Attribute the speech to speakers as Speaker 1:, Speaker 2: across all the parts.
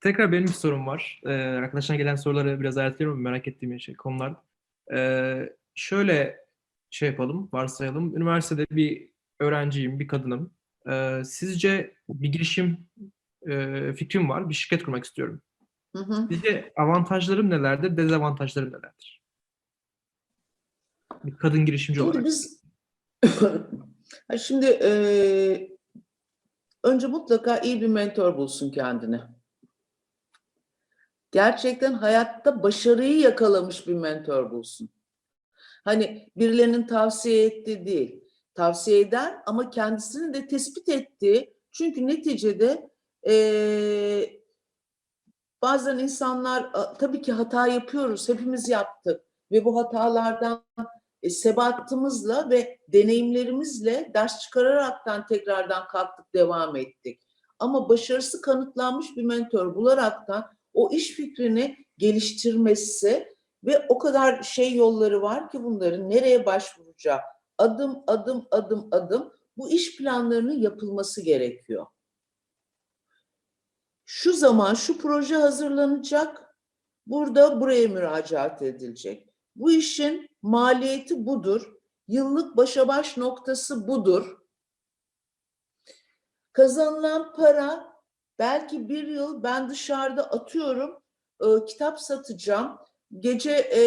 Speaker 1: tekrar benim bir sorum var. Ee, arkadaşlar gelen soruları biraz erteliyorum merak ettiğim şey, konular. Ee, şöyle şey yapalım, varsayalım. Üniversitede bir öğrenciyim, bir kadınım. Ee, sizce bir girişim e, fikrim var, bir şirket kurmak istiyorum.
Speaker 2: Hı hı.
Speaker 1: Sizce avantajlarım nelerdir, dezavantajlarım nelerdir? Bir kadın girişimci
Speaker 2: Şimdi
Speaker 1: olarak.
Speaker 2: biz şimdi eee, önce mutlaka iyi bir mentor bulsun kendine. Gerçekten hayatta başarıyı yakalamış bir mentor bulsun. Hani birilerinin tavsiye ettiği değil, tavsiye eder ama kendisini de tespit ettiği. Çünkü neticede eee, bazen insanlar tabii ki hata yapıyoruz, hepimiz yaptık ve bu hatalardan e, sebatımızla ve deneyimlerimizle ders çıkararaktan tekrardan kalktık devam ettik. Ama başarısı kanıtlanmış bir mentor bularaktan o iş fikrini geliştirmesi ve o kadar şey yolları var ki bunların nereye başvuracağı adım adım adım adım bu iş planlarının yapılması gerekiyor. Şu zaman şu proje hazırlanacak, burada buraya müracaat edilecek. Bu işin maliyeti budur. Yıllık başa baş noktası budur. Kazanılan para belki bir yıl ben dışarıda atıyorum e, kitap satacağım. Gece e,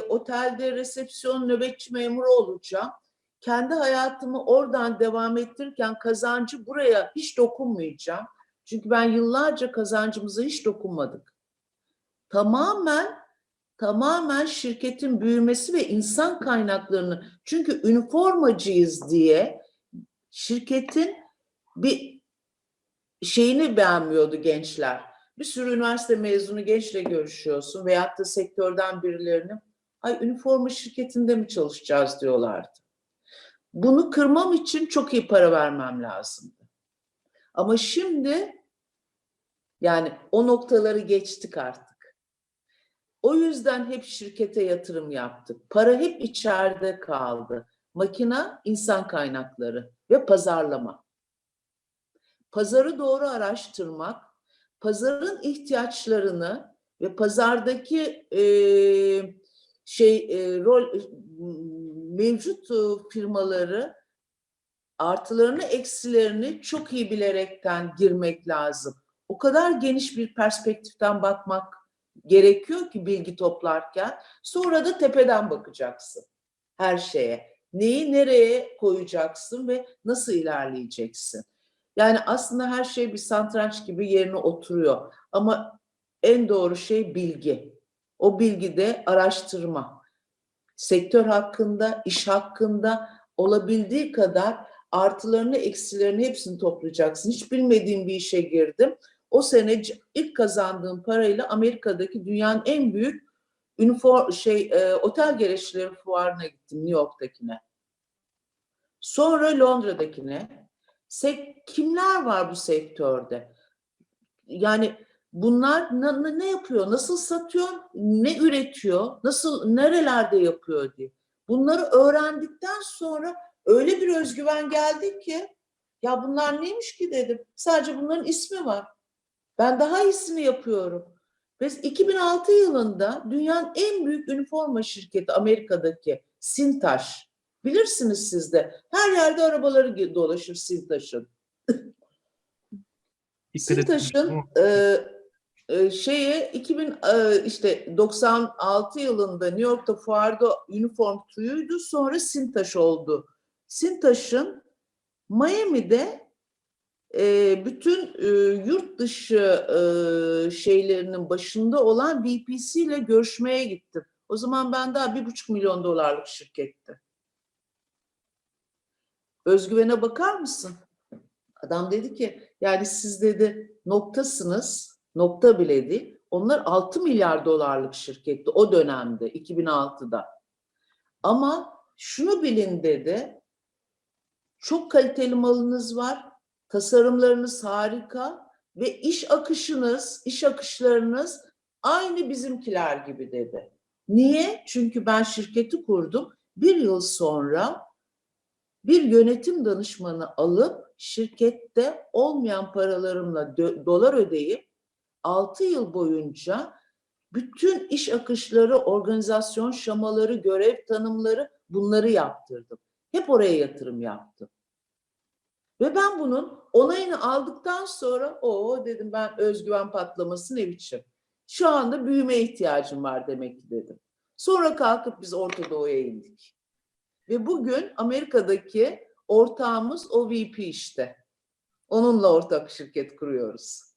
Speaker 2: otelde resepsiyon nöbetçi memuru olacağım. Kendi hayatımı oradan devam ettirirken kazancı buraya hiç dokunmayacağım. Çünkü ben yıllarca kazancımıza hiç dokunmadık. Tamamen tamamen şirketin büyümesi ve insan kaynaklarını çünkü üniformacıyız diye şirketin bir şeyini beğenmiyordu gençler. Bir sürü üniversite mezunu gençle görüşüyorsun veyahut da sektörden birilerini ay üniforma şirketinde mi çalışacağız diyorlardı. Bunu kırmam için çok iyi para vermem lazımdı. Ama şimdi yani o noktaları geçtik artık. O yüzden hep şirkete yatırım yaptık. Para hep içeride kaldı. Makina, insan kaynakları ve pazarlama. Pazarı doğru araştırmak, pazarın ihtiyaçlarını ve pazardaki e, şey e, rol e, mevcut e, firmaları artılarını eksilerini çok iyi bilerekten girmek lazım. O kadar geniş bir perspektiften bakmak gerekiyor ki bilgi toplarken. Sonra da tepeden bakacaksın her şeye. Neyi nereye koyacaksın ve nasıl ilerleyeceksin? Yani aslında her şey bir satranç gibi yerine oturuyor. Ama en doğru şey bilgi. O bilgi de araştırma. Sektör hakkında, iş hakkında olabildiği kadar artılarını, eksilerini hepsini toplayacaksın. Hiç bilmediğim bir işe girdim. O sene ilk kazandığım parayla Amerika'daki dünyanın en büyük üniform şey e, otel gereçleri fuarına gittim New York'takine. Sonra Londra'dakine. Sek kimler var bu sektörde? Yani bunlar na- ne yapıyor? Nasıl satıyor? Ne üretiyor? Nasıl nerelerde yapıyor diye. Bunları öğrendikten sonra öyle bir özgüven geldi ki ya bunlar neymiş ki dedim. Sadece bunların ismi var. Ben daha iyisini yapıyorum. Biz 2006 yılında dünyanın en büyük üniforma şirketi Amerika'daki Sintaş. Bilirsiniz siz de. Her yerde arabaları dolaşır. Sintaş'ın
Speaker 1: Tamam.
Speaker 2: e, e, şeye 2000 e, işte 96 yılında New York'ta fuarda uniform tuyuydu. Sonra Sintaş oldu. Sintaş'ın Miami'de e, bütün e, yurt dışı e, şeylerinin başında olan VPC ile görüşmeye gittim. O zaman ben daha bir buçuk milyon dolarlık şirketti. Özgüvene bakar mısın? Adam dedi ki yani siz dedi noktasınız, nokta bile değil. Onlar 6 milyar dolarlık şirketti o dönemde 2006'da. Ama şunu bilin dedi. Çok kaliteli malınız var. Tasarımlarınız harika ve iş akışınız, iş akışlarınız aynı bizimkiler gibi dedi. Niye? Çünkü ben şirketi kurdum. Bir yıl sonra bir yönetim danışmanı alıp şirkette olmayan paralarımla dolar ödeyip 6 yıl boyunca bütün iş akışları, organizasyon şamaları, görev tanımları bunları yaptırdım. Hep oraya yatırım yaptım. Ve ben bunun onayını aldıktan sonra o dedim ben özgüven patlaması ne biçim. Şu anda büyüme ihtiyacım var demek ki dedim. Sonra kalkıp biz Orta Doğu'ya indik. Ve bugün Amerika'daki ortağımız o VP işte. Onunla ortak şirket kuruyoruz.